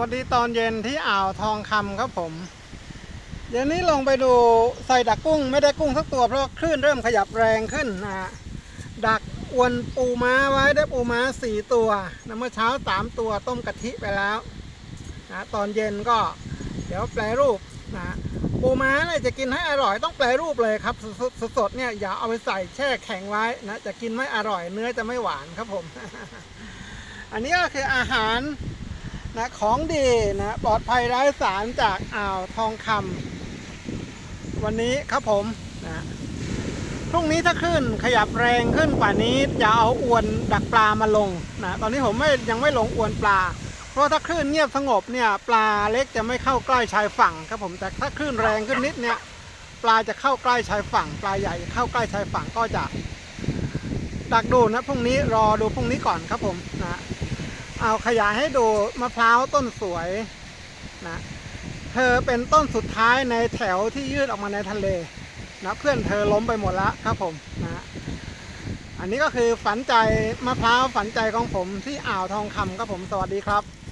วัสดีตอนเย็นที่อ่าวทองคำครับผม เดี๋ยวนี้ลงไปดูใส่ดักกุ้งไม่ได้กุ้งสักตัว เพราะคลื่นเริ่มขยับแรงขึ้นนะดักอวนปูม้าไว้ได้ปูม้าสี่ตัวนะเมื่อเช้าสามตัวต้มกะทิไปแล้วนะตอนเย็นก็เดี๋ยวแปลรูปนะปูม้าเนี่ยจะกินให้อร่อยต้องแปลรูปเลยครับสดสดๆเนี่ยอย่าเอาไปใส่แช่แข็งไว้นะจะกินไม่อร่อยเนื้อจะไม่หวานครับผม อันนี้ก็คืออาหาร นะของดีนะปลอดภัยไร้สารจากอ่าวทองคำวันนี้ครับผมนะพรุ่งนี้ถ้าขึ้นขยับแรงขึ้นกว่านี้จะเอาอวนดักปลามาลงนะตอนนี้ผมไม่ยังไม่ลงอวนปลา เพราะถ้าคลื่นเงียบสงบเนี่ยปลาเล็กจะไม่เข้าใกล้ชายฝั่งครับผมแต่ถ้าคลื่นแรงขึ้นนิดเนี่ยปลาจะเข้าใกล้ชายฝั่ง ปลาใหญ่เข้าใกล้ชายฝั่งก็จะดักดูนะพรุ่งนี้รอดูพรุ่งนี้ก่อนครับผมนะ เอาขยายให้ดูมะพร้าวต้นสวยนะเธอเป็นต้นสุดท้ายในแถวที่ยืดออกมาในทะเลนะเพื่อนเธอล้มไปหมดแล้วครับผมนะอันนี้ก็คือฝันใจมะพร้าวฝันใจของผมที่อ่าวทองคำครับผมสวัสดีครับ